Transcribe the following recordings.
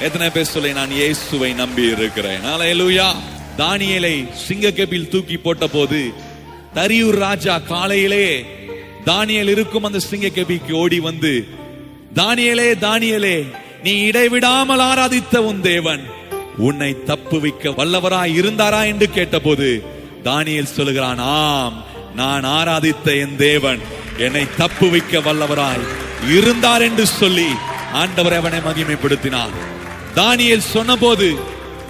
எத்தனை பேர் சொல்லி நான் இயேசுவை நம்பி இருக்கிறேன். ஹalleluya தானியலை சிங்கக்கபில் தூக்கி போட்ட போது தரியூர் ராஜா காலையிலே தானியல் இருக்கும் அந்த சிங்கக்கபிக்கு ஓடி வந்து தானியலே தானியலே நீ இடைவிடாமல் ஆராதித்த உன் தேவன் உன்னை தப்புவிக்க வல்லவராய் இருந்தாரா? என்று கேட்டபோது தானியல் சொல்லுகிறான் ஆம் நான் ஆராதித்த என் தேவன் என்னை தப்புவிக்க வல்லவராய் இருந்தார் என்று சொல்லி ஆண்டவர் அவனை மகிமைப்படுத்தினார். தானியல் சொன்னபோது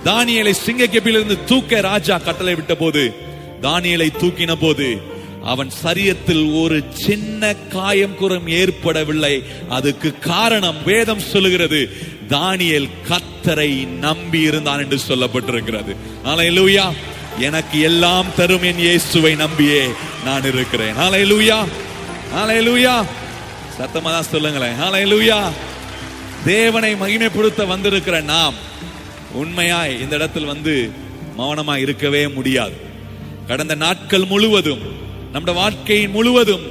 தானியலை சிங்கக்கெப்பிலிருந்து தூக்க ராஜா கட்டளை விட்ட போது தானியலை தூக்கின போது அவன் சரியத்தில் ஒரு சின்ன காயம் குறம் ஏற்படவில்லை. அதுக்கு காரணம் வேதம் சொல்லுகிறது தானியல் கத்தரை நம்பி இருந்தான் என்று சொல்லப்பட்டிருக்கிறது. லூயா எனக்கு எல்லாம் தரும் என் இயேசுவை நம்பியே நான் இருக்கிறேன். ஹalleluya லூயா சத்தமா தான் சொல்லுங்களேன். லூயா தேவனை மகிமைப்படுத்த வந்திருக்கிற நாம் உண்மையாய் இந்த இடத்தில் வந்து மௌனமா இருக்கவே முடியாது. கடந்த நாட்கள் முழுவதும் நம்முடைய வாழ்க்கையின் முழுவதும்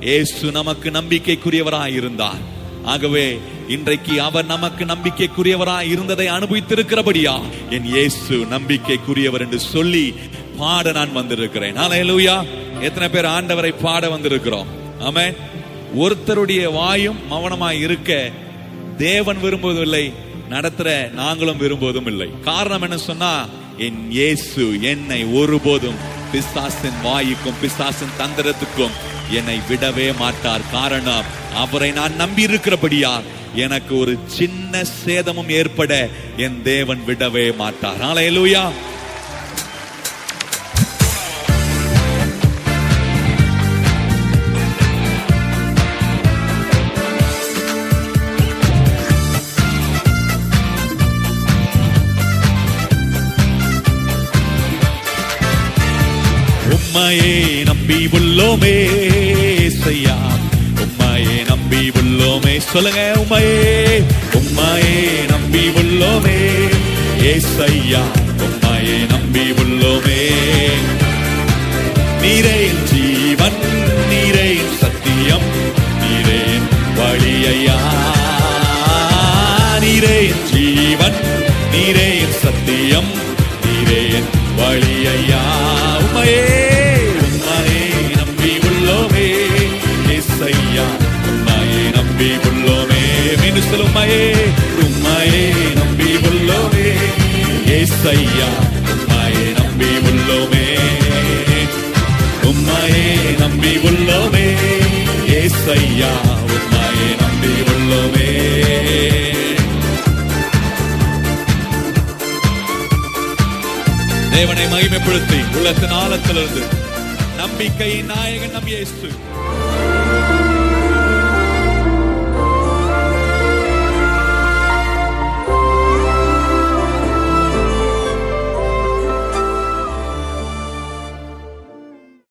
இயேசு நமக்கு நம்பிக்கைக்குரியவராய் இருந்தார். ஆகவே இன்றைக்கு அவர் நமக்கு நம்பிக்கைக்குரியவராய் இருந்ததை அனுபவித்திருக்கிறபடியா என் இயேசு நம்பிக்கைக்குரியவர் என்று சொல்லி பாட நான் வந்திருக்கிறேன். ஹalleluya எத்தனை பேர் ஆண்டவரை பாட வந்திருக்கிறோம்? ஆமே ஒருத்தருடைய வாயும் மௌனமாய் இருக்க தேவன் விரும்புவதும் இல்லை நடத்துற நாங்களும் விரும்புவதும் இல்லை காரணம் என்ன சொன்னா என் இயேசு என்னை ஒருபோதும் பிசாசின் வாய்க்கும் பிசாசின் தந்திரத்துக்கும் என்னை விடவே மாட்டார். காரணம் அவரை நான் நம்பி இருக்கிறபடியா எனக்கு ஒரு சின்ன சேதமும் ஏற்பட என் தேவன் விடவே மாட்டார். ஹalleluya உம்மையே நம்பி உள்ளோமே செய்யா உம்மையே நம்பி உள்ளோமே. சொல்லுங்க உம்மையே. உம்மையே நம்பி உள்ளோமே ஏசையா. உம்மையே நம்பி உள்ளோமே. நீரே ஜீவன் நீரே சத்தியம் நீரே வழியையா. நீரே ஜீவன் நீரே சத்தியம் உம்மையே நம்பி உள்ளோமே ஏசையா உம்மையே நம்பி உள்ளோமே உம்மையே நம்பி உள்ளோமே ஏசையா உம்மையே நம்பி உள்ளோமே தேவனை மகிமைப்படுத்தி உள்ளத்தின் ஆழத்திலிருந்து நம்பிக்கையின் நாயகன் நம்பியேசு